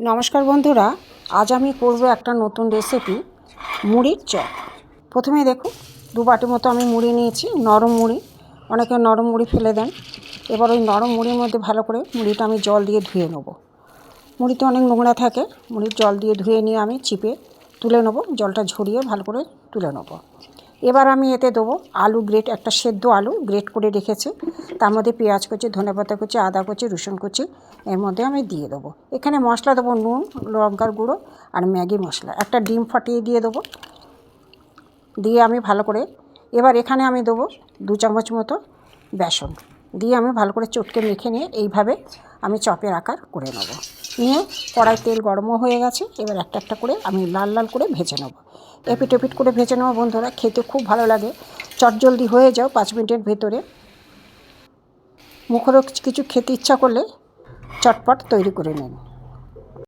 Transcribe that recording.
নমস্কার বন্ধুরা, আজ আমি করব একটা নতুন রেসিপি মুড়ির চপ। প্রথমে দেখুন, দু বাটি মতো আমি মুড়ি নিয়েছি, নরম মুড়ি। অনেকে নরম মুড়ি ফেলে দেন। এবার ওই নরম মুড়ির মধ্যে ভালো করে মুড়িটা আমি জল দিয়ে ধুয়ে নেব। মুড়িতে অনেক নোংরা থাকে, মুড়ির জল দিয়ে ধুয়ে নিয়ে আমি চিপে তুলে নেব, জলটা ঝরিয়ে ভালো করে তুলে নেব। এবার আমি এতে দেবো আলু গ্রেট, একটা সেদ্ধ আলু গ্রেট করে রেখেছি। তার মধ্যে পেঁয়াজ কুচি ধনেপাতা কুচি, আদা কুচি, রসুন কুচি, এর মধ্যে আমি দিয়ে দেবো। এখানে মশলা দেবো নুন, লঙ্কার গুঁড়ো আর ম্যাগি মশলা। একটা ডিম ফাটিয়ে দিয়ে দেবো। দিয়ে আমি ভালো করে, এবার এখানে আমি দেবো দু চামচ মতো বেসন। দিয়ে আমি ভালো করে চটকে মেখে নিয়ে এইভাবে আমি চপের আকার করে নেব। নিয়ে কড়াই তেল গরমও হয়ে গেছে। এবার একটা একটা করে আমি লাল লাল করে ভেজে নেব। এপিট এপিট করে ভেজে নেব বন্ধুরা, খেতে খুব ভালো লাগে। চটজলদি হয়ে যাও পাঁচ মিনিটের ভেতরে। মুখরোচ কিছু খেতে ইচ্ছা করলে চটপট তৈরি করে নিন।